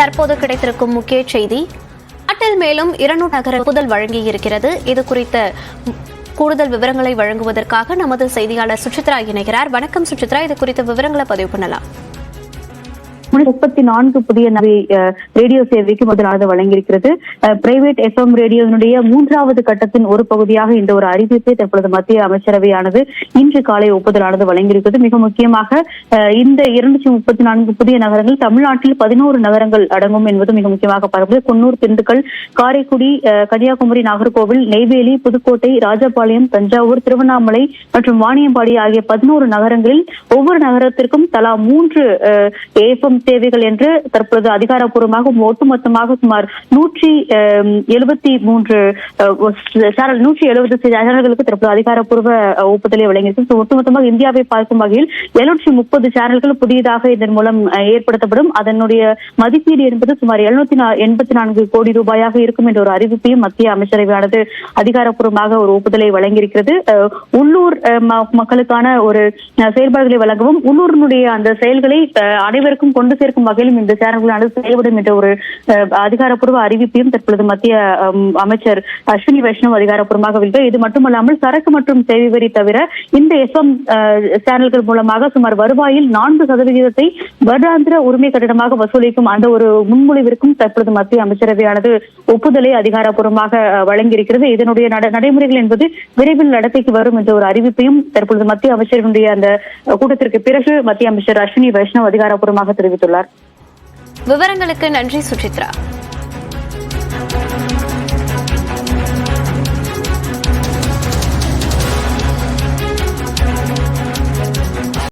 தற்போது கிடைத்திருக்கும் முக்கிய செய்தி. அட்டல் மேலும் இருநூறு நகர ஒப்புதல் வழங்கியிருக்கிறது இது குறித்த கூடுதல் விவரங்களை வழங்குவதற்காக நமது செய்தியாளர் சுசித்ரா இணைகிறார். வணக்கம் சுசித்ரா. இது குறித்த விவரங்களை பதிவு பண்ணலாம். முப்பத்தி நான்கு புதிய நகை ரேடியோ சேவைக்கு முதலாவது வழங்கியிருக்கிறது. பிரைவேட் எஃப்எம் ரேடியோவினுடைய மூன்றாவது கட்டத்தின் ஒரு பகுதியாக இந்த ஒரு அறிவிப்பை தற்பொழுது மத்திய அமைச்சரவையானது இன்று காலை ஒப்புதலானது வழங்கியிருக்கிறது. மிக முக்கியமாக இந்த இருநூற்றி முப்பத்தி நான்கு புதிய நகரங்கள் தமிழ்நாட்டில் பதினோரு நகரங்கள் அடங்கும் என்பது மிக முக்கியமாக பார்க்கப்படுது குன்னூர் திண்டுக்கல் காரைக்குடி கன்னியாகுமரி நாகர்கோவில் நெய்வேலி புதுக்கோட்டை ராஜபாளையம் தஞ்சாவூர் திருவண்ணாமலை மற்றும் வாணியம்பாடி ஆகிய பதினோரு நகரங்களில் ஒவ்வொரு நகரத்திற்கும் தலா மூன்று ஏஎஃப்எம் சேவைகள் என்று தற்பொழுது அதிகாரப்பூர்வமாக ஒட்டுமொத்தமாக சுமார் நூற்றி எழுபத்தி மூன்று சேனல் நூற்றி எழுபது சேனல்களுக்கு தற்போது அதிகாரப்பூர்வ ஒப்புதலை வழங்கியிருக்கு ஒட்டுமொத்தமாக இந்தியாவை பார்க்கும் வகையில் எழுநூற்றி முப்பது சேனல்கள் புதியதாக இதன் மூலம் ஏற்படுத்தப்படும். அதனுடைய மதிப்பீடு என்பது சுமார் எழுநூத்தி எண்பத்தி நான்கு கோடி ரூபாயாக இருக்கும் என்ற ஒரு அறிவிப்பையும் மத்திய அமைச்சரவையானது அதிகாரப்பூர்வமாக ஒரு ஒப்புதலை வழங்கியிருக்கிறது. உள்ளூர் மக்களுக்கான ஒரு செயல்பாடுகளை வழங்கவும் உள்ளூரினுடைய அந்த செயல்களை அனைவருக்கும் கொண்டு கொண்டு சேர்க்கும் வகையிலும் இந்த சேனல்களானது செயல்படும் என்ற ஒரு அதிகாரப்பூர்வ அறிவிப்பையும் தற்பொழுது மத்திய அமைச்சர் அஸ்வினி வைஷ்ணவ் அதிகாரப்பூர்வமாக வெளியிட்டார். இது மட்டுமல்லாமல் சரக்கு மற்றும் சேவை வரி தவிர இந்த எஃப்எம் சேனல்கள் மூலமாக சுமார் வருவாயில் நான்கு சதவிகிதத்தை வருடாந்திர உரிமை கட்டணமாக வசூலிக்கும் அந்த ஒரு முன்மொழிவிற்கும் தற்பொழுது மத்திய அமைச்சரவையானது ஒப்புதலை அதிகாரப்பூர்வமாக வழங்கியிருக்கிறது. இதனுடைய நடைமுறைகள் என்பது விரைவில் நடத்தைக்கு வரும் என்ற ஒரு அறிவிப்பையும் தற்பொழுது மத்திய அமைச்சர்களுடைய அந்த கூட்டத்திற்கு பிறகு மத்திய அமைச்சர் அஸ்வினி வைஷ்ணவ் அதிகாரப்பூர்வமாக தெரிவித்தார். தெரிவித்துள்ளார். விவரங்களுக்கு நன்றி சுசித்ரா.